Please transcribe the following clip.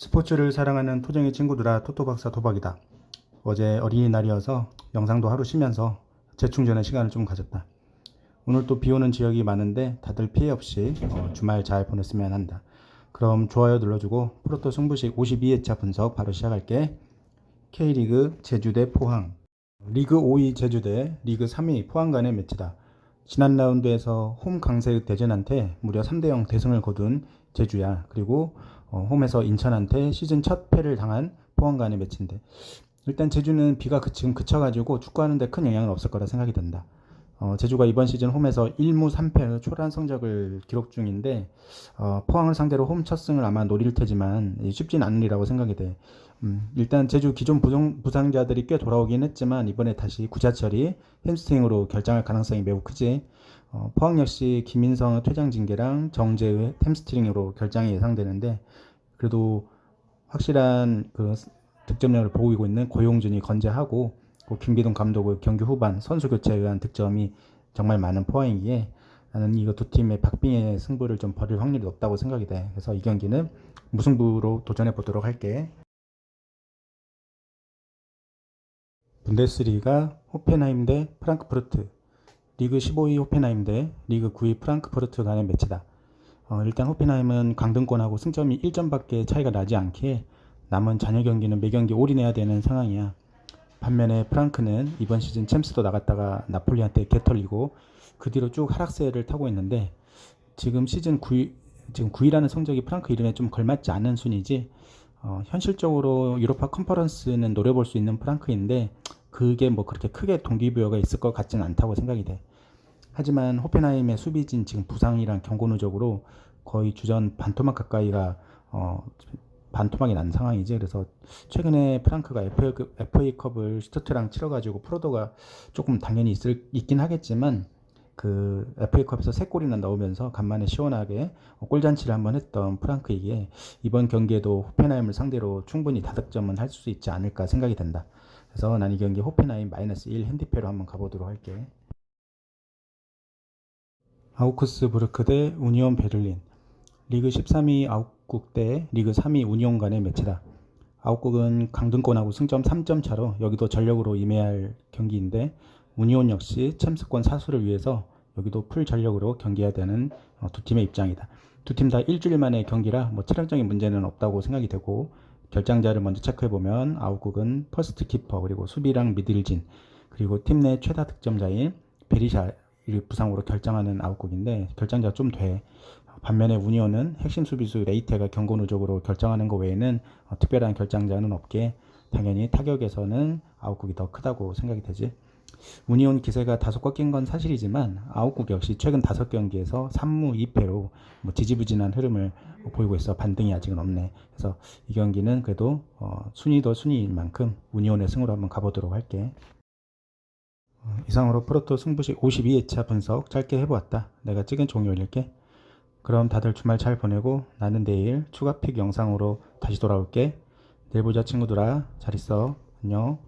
스포츠를 사랑하는 토쟁이 친구들아 토토박사 도박이다. 어제 어린이날이어서 영상도 하루 쉬면서 재충전의 시간을 좀 가졌다. 오늘 또 비 오는 지역이 많은데 다들 피해 없이 어, 주말 잘 보냈으면 한다. 그럼 좋아요 눌러주고 프로토 승부식 52회차 분석 바로 시작할게. K리그 제주대 포항 리그 5위 제주대 리그 3위 포항 간의 매치다. 지난 라운드에서 홈 강세의 대전한테 무려 3대0 대승을 거둔 제주야. 그리고 어, 홈에서 인천한테 시즌 첫 패를 당한 포항 간의 매치인데 일단 제주는 비가 그, 지금 그쳐가지고 축구하는데 큰 영향은 없을 거라 생각이 된다. 어, 제주가 이번 시즌 홈에서 1무 3패의 초라한 성적을 기록 중인데 어, 포항을 상대로 홈 첫 승을 아마 노릴 테지만 쉽진 않으리라고 생각이 돼. 음, 일단 제주 기존 부상, 부상자들이 꽤 돌아오긴 했지만 이번에 다시 구자철이 햄스트링으로 결장할 가능성이 매우 크지. 어, 포항 역시 김인성의 퇴장 징계랑 정재의 햄스트링으로 결장이 예상되는데 그래도 확실한 그 득점력을 보이고 있는 고용준이 건재하고 그 김기동 감독의 경기 후반 선수 교체에 의한 득점이 정말 많은 포항이기에 나는 이거 두 팀의 박빙의 승부를 좀 벌일 확률이 높다고 생각이 돼. 그래서 이 경기는 무승부로 도전해 보도록 할게. 분데스리가 호펜하임 대 프랑크푸르트 리그 15위 호펜하임 대 리그 9위 프랑크푸르트 간의 매치다. 어, 일단 호펜하임은 강등권하고 승점이 1점밖에 차이가 나지 않기에 남은 잔여 경기는 매 경기 올인해야 되는 상황이야. 반면에 프랑크는 이번 시즌 챔스도 나갔다가 나폴리한테 개털리고 그 뒤로 쭉 하락세를 타고 있는데 지금 시즌 9위, 지금 9위라는 성적이 프랑크 이름에 좀 걸맞지 않은 순위지 어, 현실적으로 유로파 컨퍼런스는 노려볼 수 있는 프랑크인데 그게 뭐 그렇게 크게 동기부여가 있을 것 같지는 않다고 생각이 돼. 하지만 호펜하임의 수비진 지금 부상이랑 경고 누적으로 거의 주전 반토막 가까이가 어, 반토막이 난 상황이지. 그래서 최근에 프랑크가 FA컵을 슈투트랑 치러가지고 프로도가 조금 당연히 있을, 있긴 하겠지만 그 FA컵에서 세 골이나 넣으면서 간만에 시원하게 골잔치를 한번 했던 프랑크에게 이번 경기에도 호펜하임을 상대로 충분히 다득점은 할 수 있지 않을까 생각이 된다. 그래서 난 이 경기 호펜하임 마이너스 1 핸디패로 한번 가보도록 할게. 아우크스부르크 대 우니온 베를린 리그 13위 아웃국 대 리그 3위 우니온 간의 매치다. 아웃국은 강등권하고 승점 3점 차로 여기도 전력으로 임해야 할 경기인데 우니온 역시 챔스권 사수를 위해서 여기도 풀 전력으로 경기해야 되는 어, 두 팀의 입장이다. 두 팀 다 일주일 만의 경기라 뭐 체력적인 문제는 없다고 생각이 되고 결장자를 먼저 체크해 보면 아웃국은 퍼스트 키퍼 그리고 수비랑 미들진 그리고 팀 내 최다 득점자인 베리샤 부상으로 결정하는 아웃국인데 결정자가 좀 돼. 반면에 우니온은 핵심 수비수 레이테가 경고 누적으로 결정하는 것 외에는 어, 특별한 결정자는 없게 당연히 타격에서는 아웃국이 더 크다고 생각이 되지. 우니온 기세가 다소 꺾인 건 사실이지만 아웃국 역시 최근 다섯 경기에서 3무 2패로 뭐 지지부진한 흐름을 보이고 있어 반등이 아직은 없네. 그래서 이 경기는 그래도 어, 순위도 순위인 만큼 우니온의 승으로 한번 가보도록 할게. 어, 이상으로 프로토 승부식 52회차 분석 짧게 해보았다. 내가 찍은 종이 올릴게. 그럼 다들 주말 잘 보내고 나는 내일 추가 픽 영상으로 다시 돌아올게. 내일 보자 친구들아. 잘 있어. 안녕.